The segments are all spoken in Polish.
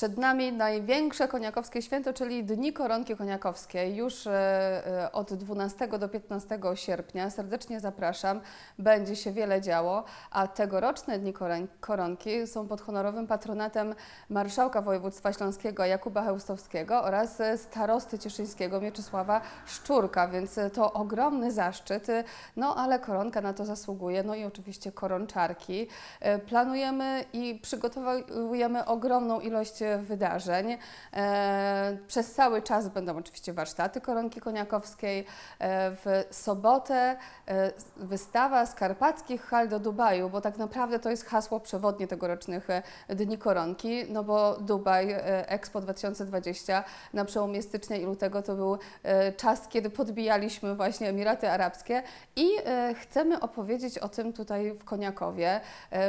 Przed nami największe koniakowskie święto, czyli Dni Koronki Koniakowskiej. Już e, e, od 12 do 15 sierpnia. Serdecznie zapraszam. Będzie się wiele działo, a tegoroczne Dni Koron- Koronki są pod honorowym patronatem marszałka województwa śląskiego Jakuba Chełstowskiego oraz e, starosty cieszyńskiego Mieczysława Szczurka, więc to ogromny zaszczyt. No ale koronka na to zasługuje. No i oczywiście koronczarki. Planujemy i przygotowujemy ogromną ilość wydarzeń. E, Przez cały czas będą oczywiście warsztaty koronki koniakowskiej. E, W sobotę e, wystawa z karpackich hal do Dubaju, bo tak naprawdę to jest hasło przewodnie tegorocznych Dni Koronki, no bo Dubaj Expo 2020 na przełomie stycznia i lutego to był czas, kiedy podbijaliśmy właśnie Emiraty Arabskie i chcemy opowiedzieć o tym tutaj w Koniakowie,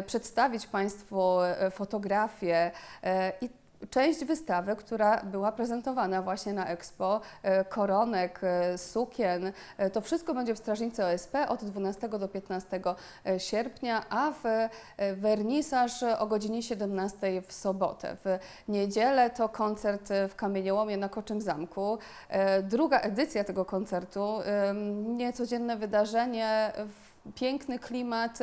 przedstawić Państwu fotografie e, i część wystawy, która była prezentowana właśnie na Expo, e, koronek, e, sukien, e, to wszystko będzie w Strażnicy OSP od 12 do 15 sierpnia, a w wernisaż o godzinie 17 w sobotę. W niedzielę to koncert w Kamieniołomie na Koczym Zamku. Druga edycja tego koncertu, niecodzienne wydarzenie, w- piękny klimat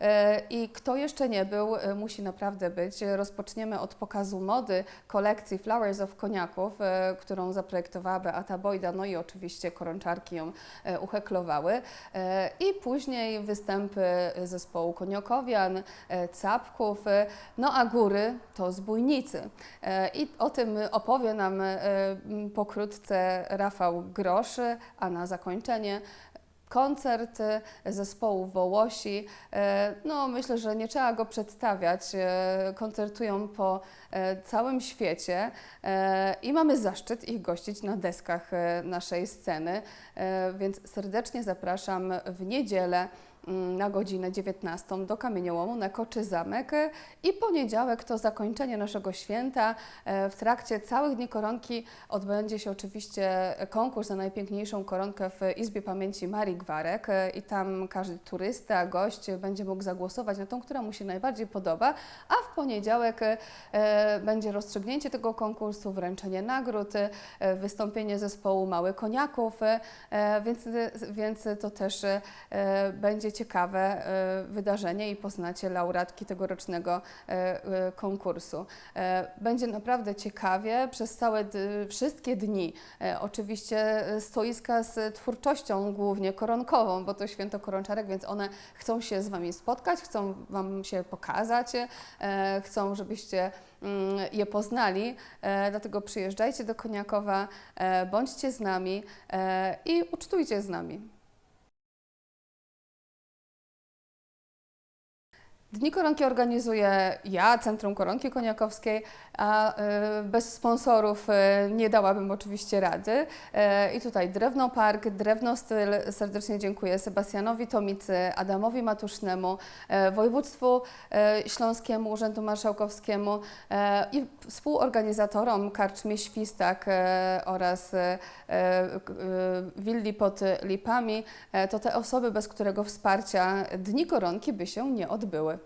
e, i kto jeszcze nie był, e, musi naprawdę być. Rozpoczniemy od pokazu mody kolekcji Flowers of Koniaków, e, którą zaprojektowała Beata Bojda, no i oczywiście koronczarki ją ucheklowały. E, I później występy zespołu Koniokowian, Capków, no a góry to zbójnicy. I o tym opowie nam pokrótce Rafał Groszy, a na zakończenie koncert zespołu Wołosi. E, No, myślę, że nie trzeba go przedstawiać. E, Koncertują po e, całym świecie i mamy zaszczyt ich gościć na deskach naszej sceny, więc serdecznie zapraszam w niedzielę na godzinę 19 do Kamieniołomu na Koczy Zamek i poniedziałek to zakończenie naszego święta. E, W trakcie całych dni koronki odbędzie się oczywiście konkurs na najpiękniejszą koronkę w Izbie Pamięci Marii Gwarek. E, i tam każdy turysta, gość będzie mógł zagłosować na tą, która mu się najbardziej podoba, a w poniedziałek e, będzie rozstrzygnięcie tego konkursu, wręczenie nagród, wystąpienie zespołu Mały Koniaków, więc, więc to też będzie ciekawe e, wydarzenie i poznacie laureatki tegorocznego e, e, konkursu. Będzie naprawdę ciekawie przez całe wszystkie dni. Oczywiście stoiska z twórczością głównie koronkową, bo to święto koronczarek, więc one chcą się z Wami spotkać, chcą Wam się pokazać, chcą, żebyście mm, je poznali. Dlatego przyjeżdżajcie do Koniakowa, bądźcie z nami i ucztujcie z nami. Dni Koronki organizuję ja, Centrum Koronki Koniakowskiej, a e, bez sponsorów e, nie dałabym oczywiście rady. E, I tutaj Drewno Park, Drewno Styl, serdecznie dziękuję Sebastianowi Tomicy, Adamowi Matusznemu, Województwu Śląskiemu, Urzędu Marszałkowskiemu i współorganizatorom Karczmie Świstak oraz Willi pod Lipami. To te osoby, bez którego wsparcia Dni Koronki by się nie odbyły.